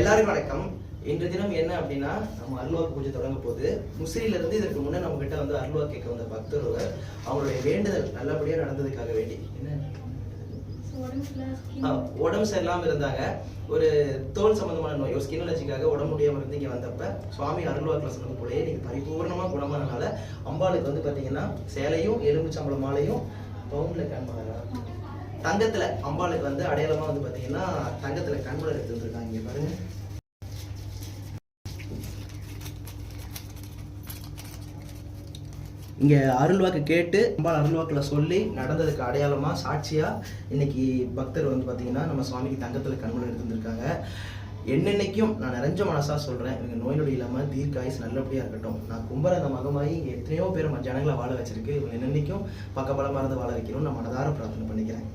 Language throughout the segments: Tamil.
எல்லாருக்கும் வணக்கம். இன்று தினம் என்ன அப்படின்னா நம்ம அருள்வாக்கு பூஜை தொடங்க போகுது. முசிறில இருந்து இதற்கு முன்னே நம்ம கிட்ட வந்து அருள்வா கேட்க வந்த பக்தர் ஒருவர் அவங்களுடைய வேண்டுதல் நல்லபடியா நடந்ததுக்காக வேண்டி. என்ன? உடம்பு சரியில்லாம இருந்தாங்க. ஒரு தோல் சம்பந்தமான நோய் ஒரு ஸ்கின் அலர்ஜிக்காக உடம்பு முடியாம இருந்து இங்க வந்தப்ப சுவாமி அருள்வாக்குல சொன்னது போலயே நீங்க பரிபூர்ணமா குணமானனால அம்பாளுக்கு வந்து பாத்தீங்கன்னா சேலையும் எலும்புச்சம்பளம் மாலையும் பவுன்ல கண்மலரா தங்கத்துல அம்பாளுக்கு வந்து அடையாளமா வந்து பாத்தீங்கன்னா தங்கத்துல கண்மலர் எடுத்து வந்திருக்காங்க இங்க பாருங்க. இங்க அருள்வாக்கு கேட்டு அம்பாள் அருள்வாக்குல சொல்லி நடந்ததுக்கு அடையாளமா சாட்சியா இன்னைக்கு பக்தர் வந்து பாத்தீங்கன்னா நம்ம சுவாமிக்கு தங்கத்துல கண்மலர் எடுத்து வந்திருக்காங்க என்னென்னைக்கும் நான் நிறைஞ்ச மனசா சொல்றேன். இவங்க நோய் நொடி தீர்க்க தீர்க்காயுஸ் நல்லபடியா இருக்கட்டும். நான் கும்பரத மகமாயி இங்க எத்தனையோ பேர் நம்ம ஜனங்களை வாழ வச்சிருக்கு. இவங்க என்னென்னைக்கும் பக்கபலமா இருந்து வாழ வைக்கணும்னு நான் மனதார பிரார்த்தனை பண்ணிக்கிறேன்.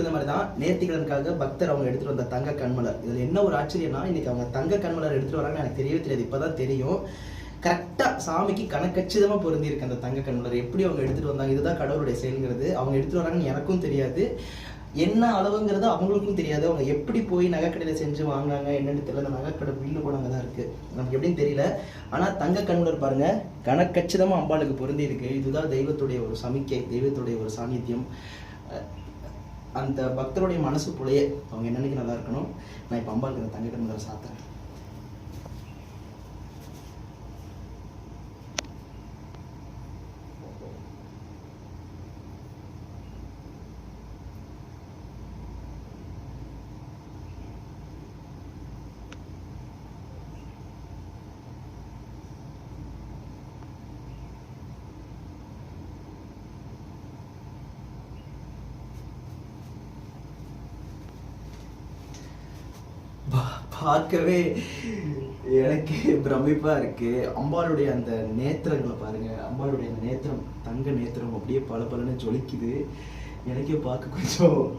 நான் சொன்ன மாதிரி தான் நேர்த்திகளுக்காக பக்தர் அவங்க எடுத்துட்டு வந்த தங்க கண்மலர். இதில் என்ன ஒரு ஆச்சரியம்னா இன்னைக்கு அவங்க தங்க கண்மலர் எடுத்துட்டு வராங்கன்னு எனக்கு தெரியவே தெரியாது. இப்போதான் தெரியும். கரெக்டாக சாமிக்கு கணக்கச்சிதமாக பொருந்திருக்கு அந்த தங்க கண்மலர். எப்படி அவங்க எடுத்துட்டு வந்தாங்க? இதுதான் கடவுளுடைய செயல்ங்கிறது. அவங்க எடுத்துட்டு வராங்கன்னு எனக்கும் தெரியாது. என்ன அளவுங்கிறது அவங்களுக்கும் தெரியாது. அவங்க எப்படி போய் நகைக்கடையில செஞ்சு வாங்கினாங்க என்னன்னு தெரியல. அந்த நகைக்கடை பில்லு கூட அங்கே தான் இருக்கு. நமக்கு எப்படின்னு தெரியல. ஆனால் தங்க கண்மலர் பாருங்க கணக்கச்சிதமாக அம்பாளுக்கு பொருந்தி இருக்கு இதுதான் தெய்வத்துடைய ஒரு சமிக்கை தெய்வத்துடைய ஒரு சாநித்தியம். அந்த பக்தருடைய மனசுக்குள்ளேயே அவங்க என்னன்னைக்கு நல்லா இருக்கணும்? நான் இப்போ அம்பாளுக்கு அந்த தங்க கண்மலர் சாத்துறேன். பார்க்கவே எனக்கு பிரமிப்பா இருக்கு. அம்பாளுடைய அந்த நேத்திரங்களை பாருங்க. அம்பாளுடைய அந்த நேத்திரம் தங்க நேத்திரம் அப்படியே பல பலன்னு ஜொலிக்குது. எனக்கே பார்க்க கொஞ்சம்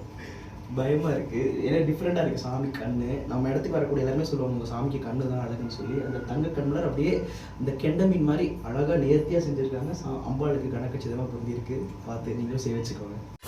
பயமா இருக்கு. ஏன்னா டிஃப்ரெண்டா இருக்கு சாமி கண்ணு. நம்ம இடத்துக்கு வரக்கூடிய எல்லாருமே சொல்லுவாங்க உங்க சாமிக்கு கண்ணு தான் அழகுன்னு சொல்லி. அந்த தங்க கண்ணுல அப்படியே இந்த கெண்ட மீன் மாதிரி அழகா நேர்த்தியா செஞ்சிருக்காங்க. சா- அம்பாளுக்கு கணக்கு சிதமா பார்த்து நீங்களும் செய்ய வச்சுக்கோங்க